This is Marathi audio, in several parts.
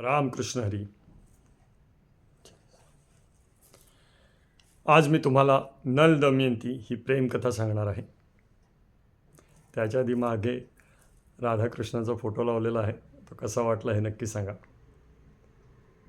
रामकृष्ण हरी. आज मी तुम्हाला नल दमयंती ही प्रेमकथा सांगणार आहे. त्याच्या आधी मागे राधाकृष्णाचा फोटो लावलेला आहे. तो कसा वाटला हे नक्की सांगा.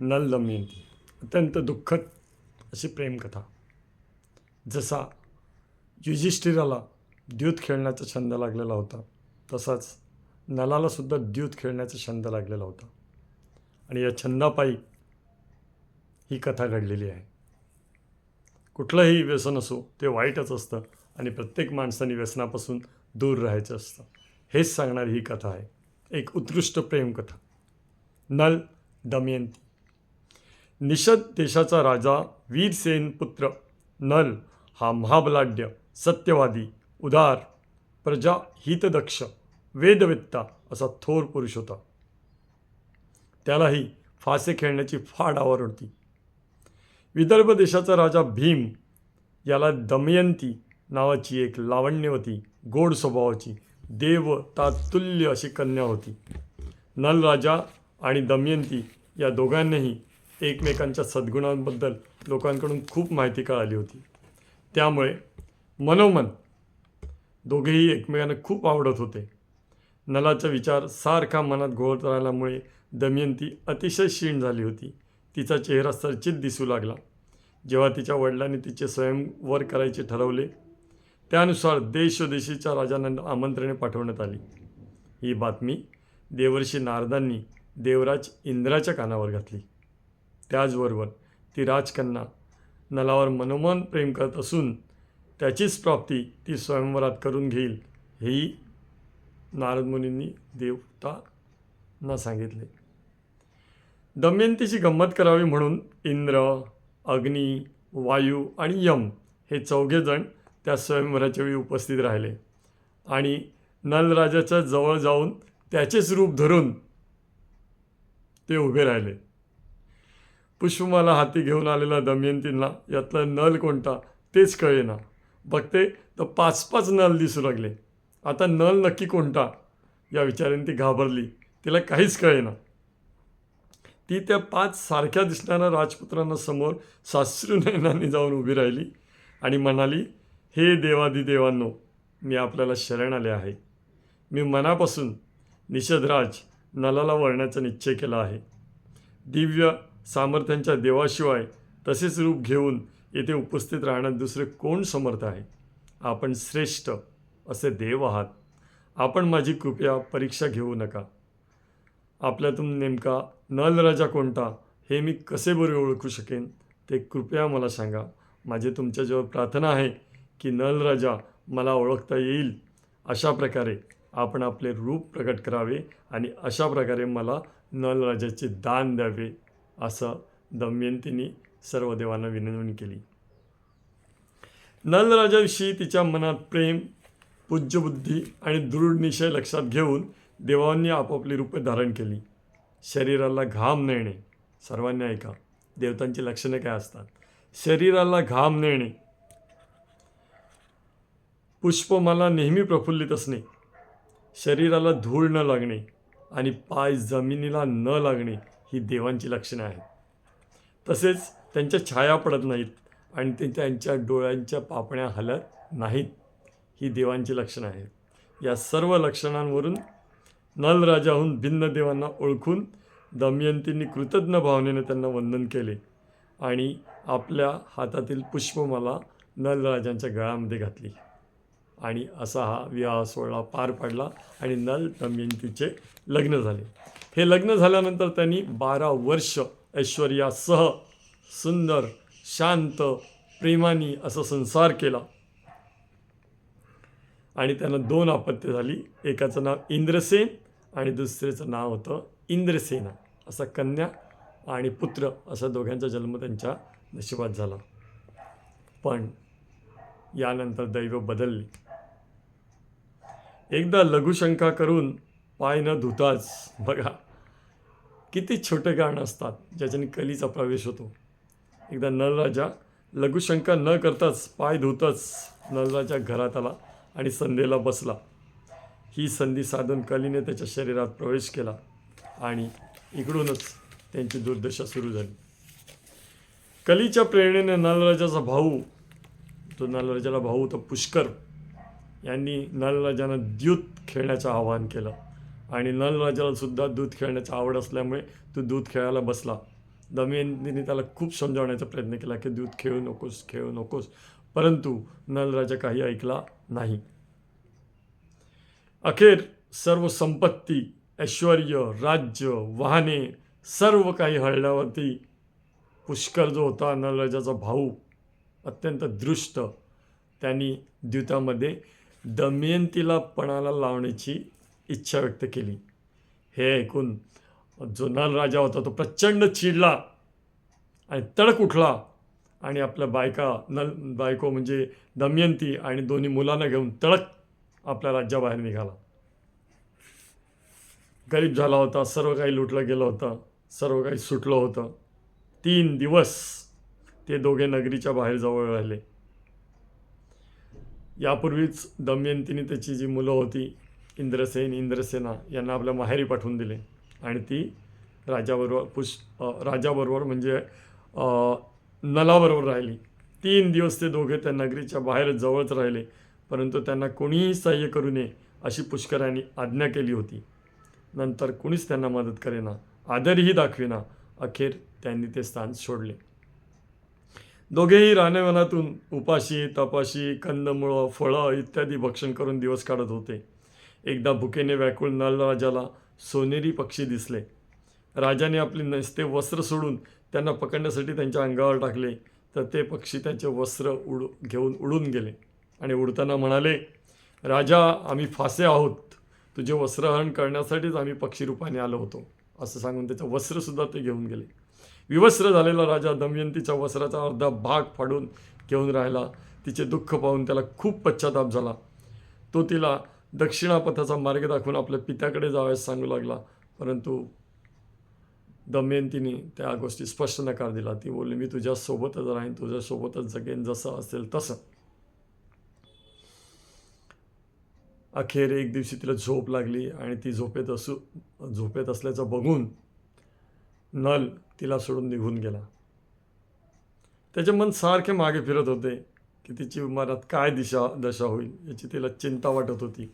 नल दमयंती अत्यंत दुःखद अशी प्रेमकथा जसा युधिष्ठिराला द्यूत खेळण्याचा छंद लागलेला होता तसाच नलालासुद्धा द्यूत खेळण्याचा छंद लागलेला होता. आणि या छंदापायी ही कथा घडलेली आहे. कुठलंही व्यसन असो ते वाईटच असतं आणि प्रत्येक माणसाने व्यसनापासून दूर राहायचं असतं. हेच सांगणारी ही कथा आहे. एक उत्कृष्ट प्रेमकथा. नल दमयंती. निषद देशाचा राजा वीरसेन पुत्र नल हा महाबलाढ्य सत्यवादी उदार प्रजा हितदक्ष वेदवेत्ता असा थोर पुरुष होता. त्यालाही फासे खेळण्याची फाड आवड होती. विदर्भ देशाचा राजा भीम याला दमयंती नावाची एक लावण्यवती गोड स्वभावाची देव तातुल्य अशी कन्या होती. नलराजा आणि दमयंती या दोघांनाही एकमेकांच्या सद्गुणांबद्दल लोकांकडून खूप माहिती कळाली होती. त्यामुळे मनोमन दोघेही एकमेकांना खूप आवडत होते. नलाचा विचार सारखा मनात घोळत राहिल्यामुळे दमयंती अतिशय क्षीण झाली होती. तिचा चेहरा सरचित दिसू लागला. जेव्हा तिच्या वडिलांनी तिचे स्वयंवर करायचे ठरवले त्यानुसार देशोदेशीच्या राजांना आमंत्रणे पाठवण्यात आली. ही बातमी देवर्षी नारदांनी देवराज इंद्राच्या कानावर घातली. त्याचबरोबर ती राजकन्या नलावर मनोमन प्रेम करत असून त्याचीच प्राप्ती ती स्वयंवरात करून घेईल हेही नारद मुनींनी देवतांना सांगितले. दमयंतीची गंमत करावी म्हणून इंद्र अग्नी वायू आणि यम हे चौघेजण त्या स्वयंवराच्या वेळी उपस्थित राहिले. आणि नलराजाच्या जवळ जाऊन त्याचेच रूप धरून ते उभे राहिले. पुष्पमाला हाती घेऊन आलेला दमयंतींना यातला नल कोणता तेच कळेना. बघते तर पाच पाच नल दिसू लागले. आता नल नक्की कोणता? या विचाराने ती घाबरली. तिला काहीच कळेना. ती त्या पाच सारख्या दिसणाऱ्या राजपुत्रांना समोर साश्रू नयनांनी जाऊन उभी राहिली आणि म्हणाली हे देवादिदेवांनो मी आपल्याला शरण आले आहे. मी मनापासून निषदराज नलाला वळण्याचा निश्चय केला आहे. दिव्य सामर्थ्यांच्या देवाशिवाय तसेच रूप घेऊन येथे उपस्थित राहण्यात दुसरे कोण समर्थ आहे? आपण श्रेष्ठ असे देव आहात. आपण माझी कृपया परीक्षा घेऊ नका. आपल्यातून नेमका नलराजा कोणता हे मी कसे बरे ओळखू शकेन ते कृपया मला सांगा. माझी तुमच्याजवळ प्रार्थना आहे की नलराजा मला ओळखता येईल. अशा प्रकारे आपण आपले रूप प्रकट करावे आणि अशा प्रकारे मला नलराजाचे दान द्यावे असं दमयंतीने सर्व देवांना विनवणी केली नलराजाविषयी तिच्या मनात प्रेम पूज्यबुद्धी आणि दृढ निश्चय लक्षात घेऊन देवांनी आपापली रूपे धारण केली. शरीराला घाम नेणे सर्वांनी ऐका देवतांची लक्षणे काय असतात? शरीराला घाम नेणे पुष्पमाला नेहमी प्रफुल्लित असणे. शरीराला धूळ न लागणे आणि पाय जमिनीला न लागणे ही देवांची लक्षणे आहेत. तसेच त्यांच्या छाया पडत नाहीत आणि ते त्यांच्या डोळ्यांच्या पापण्या हलत नाहीत ही देवांची लक्षणं आहेत. या सर्व लक्षणांवरून नलराजाहून भिन्न देवांना ओळखून दमयंतींनी कृतज्ञ भावनेने त्यांना वंदन केले आणि आपल्या हातातील पुष्पमाला नलराजांच्या गळ्यामध्ये घातली. आणि असा हा विवाह सोहळा पार पडला आणि नल दमयंतीचे लग्न झाले. हे लग्न झाल्यानंतर त्यांनी बारा वर्ष ऐश्वर्यासह सुंदर शांत प्रेमानी असा संसार केला. आणि त्यांना दोन अपत्य झाली. एकाचं नाव इंद्रसेन आणि दुसरेचं नाव होतं इंद्रसेना असा कन्या आणि पुत्र असा दोघांचा जन्म त्यांच्या नशिबात झाला. पण यानंतर दैव बदलले. एकदा लघुशंका करून पाय न धुताच बघा किती छोटे गाणं असतात ज्याच्याने कलीचा प्रवेश होतो. एकदा नलराजा लघुशंका न करताच पाय धुताच नलराजा घरात आला. आणि संध्येला बसला. ही संधी साधून कलीने त्याच्या शरीरात प्रवेश केला आणि इकडूनच त्यांची दुर्दशा सुरू झाली. कलीच्या प्रेरणेने नलराजाचा भाऊ तो नलराजाला भाऊ तो पुष्कर यांनी नलराजांना द्यूत खेळण्याचं आवाहन केलं. आणि नलराजाला सुद्धा दूध खेळण्याची आवड असल्यामुळे तो दूध खेळायला बसला. दमयंतीने त्याला खूप समजावण्याचा प्रयत्न केला की दूध खेळू नकोस खेळू नकोस. परंतु नलराजा काही ऐकला नाही. अखेर सर्व संपत्ती ऐश्वर राज्य वाहने सर्व काही हळल्यावरती पुष्कर जो होता नलराजाचा भाऊ अत्यंत दृष्ट त्यांनी द्यूतामध्ये दमयंतीला पणाला लावण्याची इच्छा व्यक्त केली. हे ऐकून जो नलराजा होता तो प्रचंड चिडला आणि तडक उठला. आणि आपल्या बायका नल बायको म्हणजे दमयंती आणि दोन्ही मुलांना घेऊन तळक आपल्या राज्याबाहेर निघाला. गरीब झाला होता सर्व काही लुटलं गेलं होतं सर्व काही सुटलं होतं. तीन दिवस ते दोघे नगरीच्या बाहेर जवळ राहिले. यापूर्वीच दमयंतीने त्याची जी मुलं होती इंद्रसेन इंद्रसेना यांना आपल्या माहेरी पाठवून दिले. आणि ती राजाबरोबर पुष राजाबरोबर म्हणजे नलाबरोबर राहिली. तीन दिवस ते दोघे त्या नगरीच्या बाहेर जवळच राहिले परंतु त्यांना कोणीही सहाय्य करू नये अशी पुष्करांनी आज्ञा केली होती. नंतर कुणीच त्यांना मदत करेना आदरही दाखवेना अखेर त्यांनी ते स्थान सोडले. दोघेही रानवनातून उपाशी तपाशी कंदमुळं फळं इत्यादी भक्षण करून दिवस काढत होते. एकदा भुकेने व्याकुळ नलराजाला सोनेरी पक्षी दिसले. राजाने आपले नसते वस्त्र सोडून त्यांना पकडण्यासाठी त्यांच्या अंगावर टाकले तर ते पक्षी त्यांचे वस्त्र उड घेऊन उडून गेले. आणि उडताना म्हणाले राजा आम्ही फासे आहोत. तुझे वस्त्रहरण करण्यासाठीच आम्ही पक्षीरूपाने आलो होतो. असं सांगून त्याचं वस्त्रसुद्धा ते घेऊन गेले. विवस्त्र झालेला राजा दमयंतीच्या वस्त्राचा अर्धा भाग फाडून घेऊन राहिला. तिचे दुःख पाहून त्याला खूप पश्चाताप झाला. तो तिला दक्षिणापथाचा मार्ग दाखवून आपल्या पित्याकडे जावयास सांगू लागला. परंतु दमयंतीने त्या गोष्टी स्पष्ट नकार दिला. ती बोलली मी तुझ्यासोबतच राहीन तुझ्यासोबतच जगेन जसं असेल तसं. अखेर एक दिवशी तिला झोप लागली आणि ती झोपेत असू झोपेत असल्याचं बघून नल तिला सोडून निघून गेला. त्याचे मन सारखे मागे फिरत होते की तिची मनात काय दिशा दशा होईल याची तिला चिंता वाटत होती.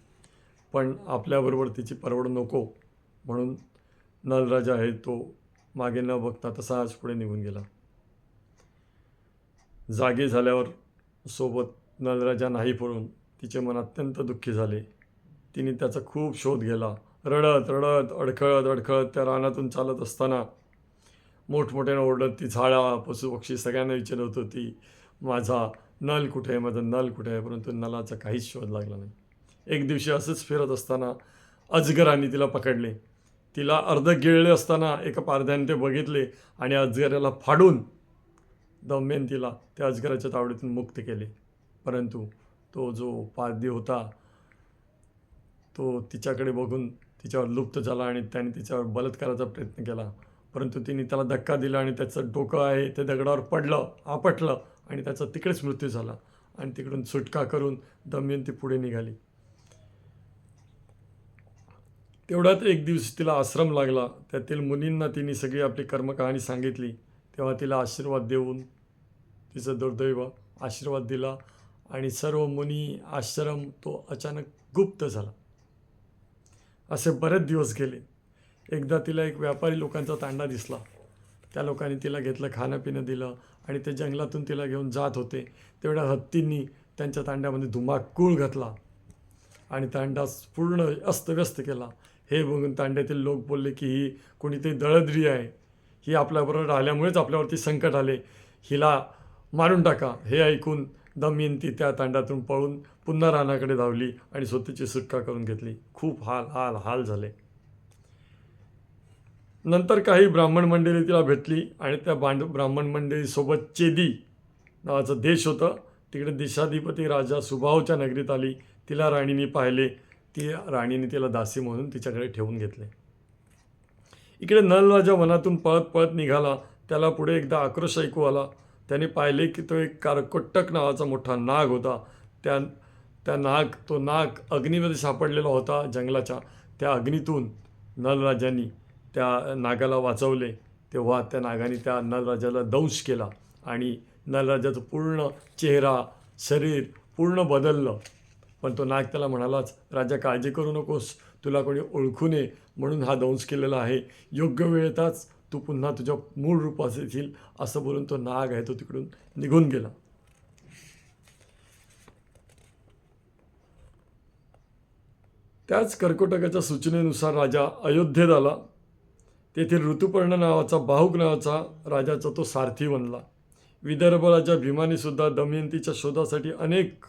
पण आपल्याबरोबर तिची परवड नको म्हणून नलराजा आहे तो मागे न बघता तसाच पुढे निघून गेला. जागे झाल्यावर सोबत नलराजा नाही पडून तिचे मन अत्यंत दुःखी झाले. तिने त्याचा खूप शोध घेला रडत रडत अडखळत अडखळत त्या रानातून चालत असताना मोठमोठ्यानं ओरडत ती झाडा पशुपक्षी सगळ्यांना विचारत होती माझा नल कुठे आहे? माझा नल कुठे आहे? परंतु नलाचा काहीच शोध लागला नाही. एक दिवशी असंच फिरत असताना अजगराने तिला पकडले. तिला अर्ध गिळले असताना एका पारध्याने ते बघितले आणि अजगराला फाडून दमयंतीला त्या अजगराच्या तावडीतून मुक्त केले. परंतु तो जो पारधी होता तो तिच्याकडे बघून तिच्यावर लुप्त झाला आणि त्याने तिच्यावर बलात्काराचा प्रयत्न केला. परंतु तिने त्याला धक्का दिला आणि त्याचं डोकं आहे ते दगडावर पडलं आपटलं आणि त्याचा तिकडेच मृत्यू झाला. आणि तिकडून सुटका करून दमयंती पुढे निघाली. तेवढ्यात एक दिवस तिला आश्रम लागला. त्यातील मुनींना तिने सगळी आपली कर्मकहाणी सांगितली. तेव्हा तिला आशीर्वाद देऊन तिचं दुर्दैव आशीर्वाद दिला आणि सर्व मुनी आश्रम तो अचानक गुप्त झाला. असे बरेच दिवस गेले. एकदा तिला एक व्यापारी लोकांचा तांडा दिसला. त्या लोकांनी तिला घेतलं खाणं पिणं दिलं आणि ते जंगलातून तिला घेऊन जात होते. तेवढ्या हत्तींनी त्यांच्या तांड्यामध्ये धुमाकूळ घातला आणि तांडा पूर्ण अस्तव्यस्त केला. हे बघून तांड्यातील लोक बोलले की ही कोणीतरी दळद्री आहे. ही आपल्याबरोबर राहिल्यामुळेच आपल्यावरती संकट आले. हिला मारून टाका. हे ऐकून दमयंती त्या तांड्यातून पळून पुन्हा रानाकडे धावली आणि स्वतःची सुटका करून घेतली. खूप हाल हाल हाल झाले. नंतर काही ब्राह्मण मंडळी तिला भेटली आणि त्या बांड ब्राह्मण मंडळीसोबत चेदी नावाचं देश होतं. तिकडे देशाधिपती राजा सुभावच्या नगरीत आली. तिला राणीने पाहिले. ती राणीने तिला दासी म्हणून तिच्याकडे ठेवून घेतले. इकडे नलराजा वनातून पळत पळत निघाला. त्याला पुढे एकदा आक्रोश ऐकू आला. त्याने पाहिले की तो एक कारकोट्टक नावाचा मोठा नाग होता. त्या त्या नाग तो नाग अग्नीमध्ये सापडलेला होता जंगलाच्या. त्या अग्नीतून नलराजांनी त्या नागाला वाचवले. तेव्हा त्या नागाने त्या नलराजाला दंश केला आणि नलराजाचं पूर्ण चेहरा शरीर पूर्ण बदललं. पण तो नाग त्याला म्हणालाच राजा काळजी करू नकोस तुला कोणी ओळखू नये म्हणून हा दंश केलेला आहे. योग्य वेळेतच तू पुन्हा तुझ्या मूळ रूपास येशील असं बोलून तो नाग आहे तो तिकडून निघून गेला. त्याच कर्कोटकाच्या सूचनेनुसार राजा अयोध्येत आला. तेथील ऋतुपर्ण नावाचा बाहुक नावाचा राजाचा तो सारथी बनला. विदर्भ राजा भीमानेसुद्धा दमयंतीच्या शोधासाठी अनेक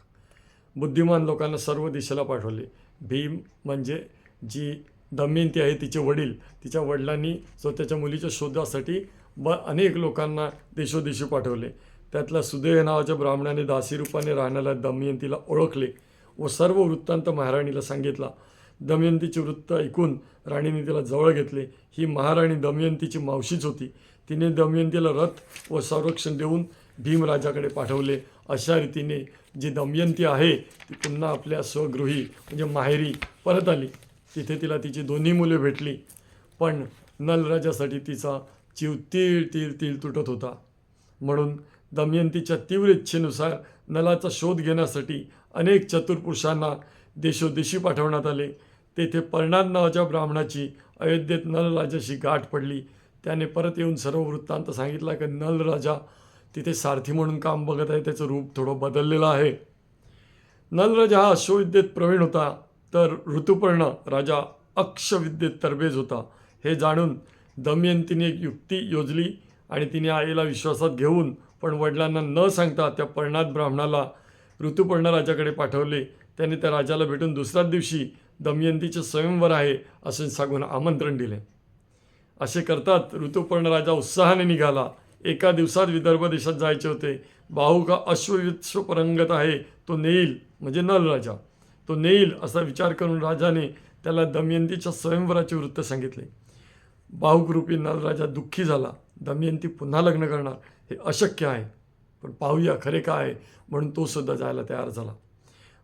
बुद्धिमान लोकांना सर्व दिशेला पाठवले. भीम म्हणजे जी दमयंती आहे तिचे वडील. तिच्या वडिलांनी स्वतःच्या मुलीच्या शोधासाठी ब अनेक लोकांना देशोदेशी पाठवले. त्यातल्या सुदैव नावाच्या ब्राह्मणाने दासी रूपाने राहण्याला दमयंतीला ओळखले व सर्व वृत्तांत महाराणीला सांगितला. दमयंतीचे वृत्त ऐकून राणीने तिला जवळ घेतले. ही महाराणी दमयंतीची मावशीच होती. तिने दमयंतीला रथ व संरक्षण देऊन भीमराजाकडे पाठवले. अशा रीतीने जी दमयंती आहे ती पुन्हा आपल्या स्वगृही म्हणजे माहेरी परत आली. तिथे तिला तिची दोन्ही मुले भेटली. पण नलराजासाठी तिचा जीव तीळ तीळ तीळ तुटत होता. म्हणून दमयंतीच्या तीव्र इच्छेनुसार नलाचा शोध घेण्यासाठी अनेक चतुर पुरुषांना देशोदेशी पाठवण्यात आले. तेथे पर्णाद नावाच्या ब्राह्मणाची अयोध्येत नलराजाशी गाठ पडली. त्याने परत येऊन सर्व वृत्तांत सांगितला की नलराजा तिथे सारथी म्हणून काम बघत आहे त्याचं रूप थोडं बदललेलं आहे. नलराजा हा अश्वविद्येत प्रवीण होता तर ऋतुपर्ण राजा अक्षविद्येत तरबेज होता. हे जाणून दमयंतीने एक युक्ती योजली आणि तिने आईला विश्वासात घेऊन पण वडिलांना न सांगता त्या पर्णात ब्राह्मणाला ऋतुपर्ण राजाकडे पाठवले. त्याने त्या राजाला भेटून दुसऱ्याच दिवशी दमयंतीचे स्वयंवर आहे असे सांगून आमंत्रण दिले. असे करतात ऋतुपर्ण राजा उत्साहाने निघाला. एका दिवसात विदर्भ देशात जायचे होते. बाहू का अश्वविश्वपरंगत आहे तो नेईल म्हणजे नल राजा. तो नेईल असा विचार करून राजाने त्याला दमयंतीच्या स्वयंवराचे वृत्त सांगितले. बाहुकरूपी नलराजा दुःखी झाला. दमयंती पुन्हा लग्न करणार हे अशक्य आहे. पण पाहूया खरे काय आहे म्हणून तो सुद्धा जायला तयार झाला.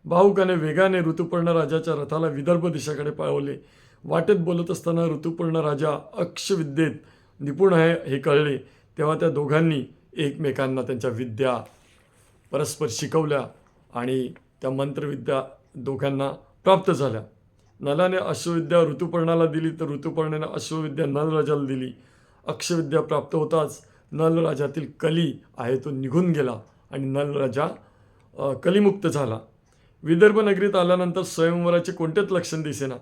बाहुकाने वेगाने ऋतुपर्ण राजाच्या रथाला विदर्भ दिशेकडे पळवले. वाटेत बोलत असताना ऋतुपर्ण राजा अक्षविद्येत निपुण आहे हे कळले. तेव्हा त्या दोघांनी एकमेकांना त्यांच्या विद्या परस्पर शिकवल्या आणि त्या मंत्रविद्या दोघांना प्राप्त झाल्या. नलाने अश्वविद्या ऋतुपर्णाला दिली तर ऋतुपर्णाने अश्वविद्या नलराजाला दिली. अक्षविद्या प्राप्त होताच नलराजातील कली आहे तो निघून गेला आणि नलराजा कलिमुक्त झाला. विदर्भ नगरीत आल्यानंतर स्वयंवराचे कोणतेच लक्षण दिसेना.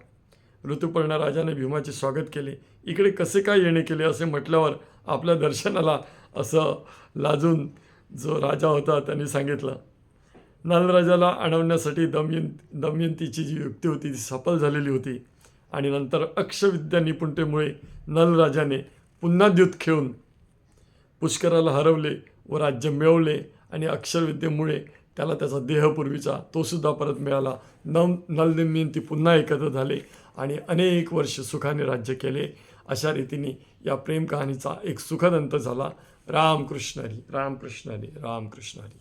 ऋतुपर्ण राजाने भीमाचे स्वागत केले. इकडे कसे काय येणे केले असे म्हटल्यावर आपल्या दर्शनाला असं लाजून जो राजा होता त्यांनी सांगितलं. नलराजाला अडवण्यासाठी दमयंत दमयंतीची जी युक्ती होती ती सफल झालेली होती. आणि नंतर अक्षविद्या निपुणतेमुळे नलराजाने पुन्हा द्युत खेळून पुष्कराला हरवले व राज्य मिळवले आणि अक्षरविद्येमुळे त्याला त्याचा देहपूर्वीचा तोसुद्धा परत मिळाला. नम नलदमयंती पुन्हा एकत्र झाले आणि अनेक वर्ष सुखाने राज्य केले. अशा रीतीने या प्रेम कहाणीचा एक सुखद अंत झाला. रामकृष्ण हरी रामकृष्ण हरी रामकृष्ण हरी.